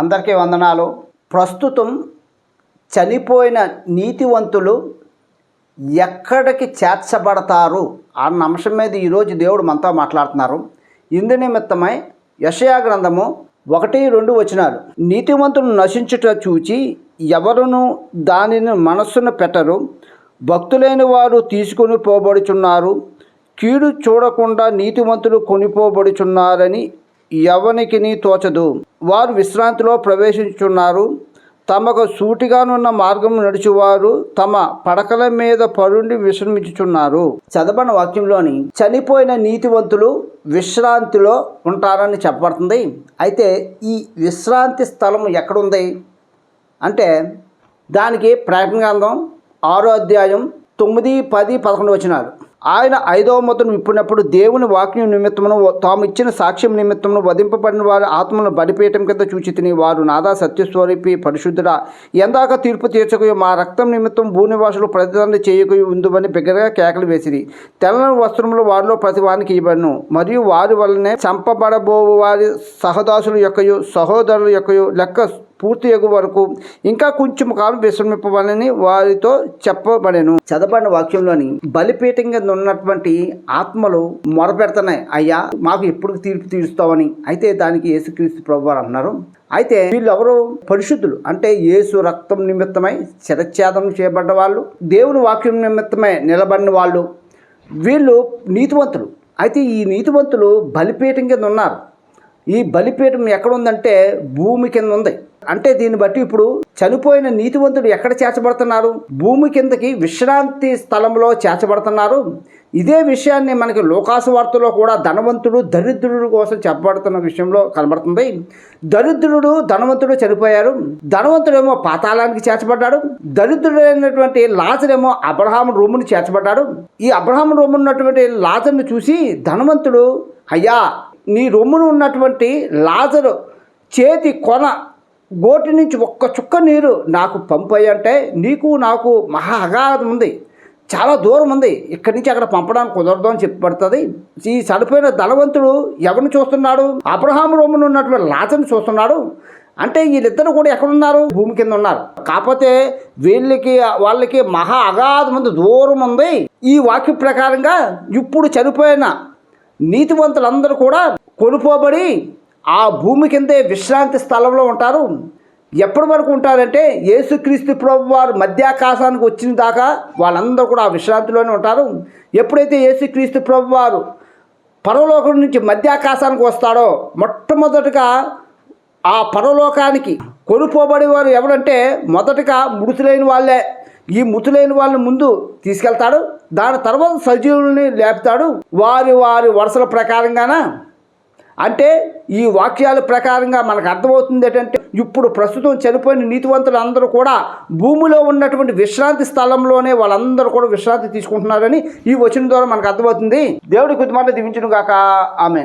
అందరికీ వందనాలు. ప్రస్తుతం చనిపోయిన నీతివంతులు ఎక్కడికి చేర్చబడతారు అన్న అంశం మీద ఈరోజు దేవుడు మనతో మాట్లాడుతున్నారు. ఇందు నిమిత్తమై యషయా గ్రంథము ఒకటి రెండు వచనాలు. నీతివంతులు నశించుట చూచి ఎవరును దానిని మనస్సును పెట్టరు. భక్తులైన వారు తీసుకొని పోబడుచున్నారు. కీడు చూడకుండా నీతివంతులు కొనిపోబడుచున్నారని ఎవనికి తోచదు. వారు విశ్రాంతిలో ప్రవేశించున్నారు తమకు సూటిగానున్న మార్గం నడిచేవారు తమ పడకల మీద పరుండి విశ్రమించుచున్నారు. చదవని వాక్యంలోని చనిపోయిన నీతివంతులు విశ్రాంతిలో ఉంటారని చెప్పబడుతుంది. అయితే ఈ విశ్రాంతి స్థలం ఎక్కడుంది? అంటే దానికి ప్రకటన గ్రంథం ఆరో అధ్యాయం తొమ్మిది పది పదకొండు వచ్చినారు ఆయన ఐదవ మొత్తను విప్పినప్పుడు దేవుని వాక్యం నిమిత్తమును తాము ఇచ్చిన సాక్ష్యం నిమిత్తమును వధింపబడిన వారి ఆత్మను బడిపేయటం కింద చూచి తిని వారు నాదా సత్యస్వరూపి పరిశుద్ధుడా. ఎందాక తీర్పు తీర్చకయో మా రక్తం నిమిత్తం భూనివాసులు ప్రతిదండ చేయకయో ఉందని బిగ్గరగా కేకలు వేసిరి. తెల్లని వస్త్రములు వారిలో ప్రతి వానికి ఇవ్వను మరియు వారి వల్లనే చంపబడబో వారి సహదాసుల యొక్కయు సహోదరుల యొక్కయు లెక్క పూర్తి ఎగు వరకు ఇంకా కొంచెం కాలం విశ్రమిపవాలని వారితో చెప్పబడెను. చదవబడిన వాక్యంలోని బలిపీఠం కింద ఉన్నటువంటి ఆత్మలు మొరపెడుతున్నాయి. అయ్యా మాకు ఎప్పుడు తీర్పు తీరుస్తావని. అయితే దానికి యేసుక్రీస్తు ప్రభు అన్నారు. అయితే వీళ్ళు ఎవరు పరిశుద్ధులు. అంటే యేసు రక్తం నిమిత్తమై శిరఛేదనం చేయబడ్డ వాళ్ళు దేవుని వాక్యం నిమిత్తమై నిలబడిన వాళ్ళు. వీళ్ళు నీతివంతులు. అయితే ఈ నీతివంతులు బలిపీఠం కింద ఉన్నారు. ఈ బలిపీఠం ఎక్కడ ఉందంటే భూమి కింద ఉంది అంటే దీన్ని బట్టి ఇప్పుడు చనిపోయిన నీతివంతుడు ఎక్కడ చేర్చబడుతున్నారు? భూమి కిందకి విశ్రాంతి స్థలంలో చేర్చబడుతున్నారు. ఇదే విషయాన్ని మనకి లోకాసు వార్తలో కూడా ధనవంతుడు దరిద్రుడు కోసం చెప్పబడుతున్న విషయంలో కనబడుతుంది. దరిద్రుడు ధనవంతుడు చనిపోయారు. ధనవంతుడేమో పాతాళానికి చేర్చబడ్డాడు. దరిద్రుడైనటువంటి లాజరేమో అబ్రహాం రూముని చేర్చబడ్డాడు. ఈ అబ్రహాం రూము ఉన్నటువంటి చూసి ధనవంతుడు అయ్యా నీ రొమ్మును ఉన్నటువంటి లాజరు చేతి కొన గోటి నుంచి ఒక్క చుక్క నీరు నాకు పంపయ్య అంటే నీకు నాకు మహా అగాధం ఉంది. చాలా దూరం ఉంది. ఇక్కడి నుంచి అక్కడ పంపడానికి కుదరదు అని చెప్పబడుతుంది. ఈ చనిపోయిన ధనవంతుడు ఎవరిని చూస్తున్నాడు? అబ్రహాం రొమ్మును ఉన్నటువంటి లాజను చూస్తున్నాడు. అంటే వీళ్ళిద్దరు కూడా ఎక్కడున్నారు? భూమి కింద ఉన్నారు. కాకపోతే వీళ్ళకి వాళ్ళకి మహా అగాధం ఉంది. దూరం ఉంది. ఈ వాక్య ప్రకారంగా ఇప్పుడు చనిపోయిన నీతివంతులందరూ కూడా కొనుపోబడి ఆ భూమి కిందే విశ్రాంతి స్థలంలో ఉంటారు. ఎప్పటి వరకు ఉంటారంటే యేసుక్రీస్తు ప్రభు వారు మధ్యాకాశానికి వచ్చిన దాకా వాళ్ళందరూ కూడా ఆ విశ్రాంతిలోనే ఉంటారు. ఎప్పుడైతే యేసుక్రీస్తు ప్రభు వారు పరలోకం నుంచి మధ్యాకాశానికి వస్తాడో మొట్టమొదటిగా ఆ పరలోకానికి కొనుపోబడి వారు ఎవరంటే మొదటగా మృతులైన వాళ్ళే. ఈ మృతులైన వాళ్ళని ముందు తీసుకెళ్తాడు. దాని తర్వాత సజీవుల్ని లేపుతాడు. వారి వారి వరుసల ప్రకారంగాన అంటే ఈ వాక్యాల ప్రకారంగా మనకు అర్థమవుతుంది ఏంటంటే ఇప్పుడు ప్రస్తుతం చనిపోయిన నీతివంతులు అందరూ కూడా భూమిలో ఉన్నటువంటి విశ్రాంతి స్థలంలోనే వాళ్ళందరూ కూడా విశ్రాంతి తీసుకుంటున్నారని ఈ వచ్చిన ద్వారా మనకు అర్థమవుతుంది. దేవుడి కొద్ది మాట కాక గాక ఆమె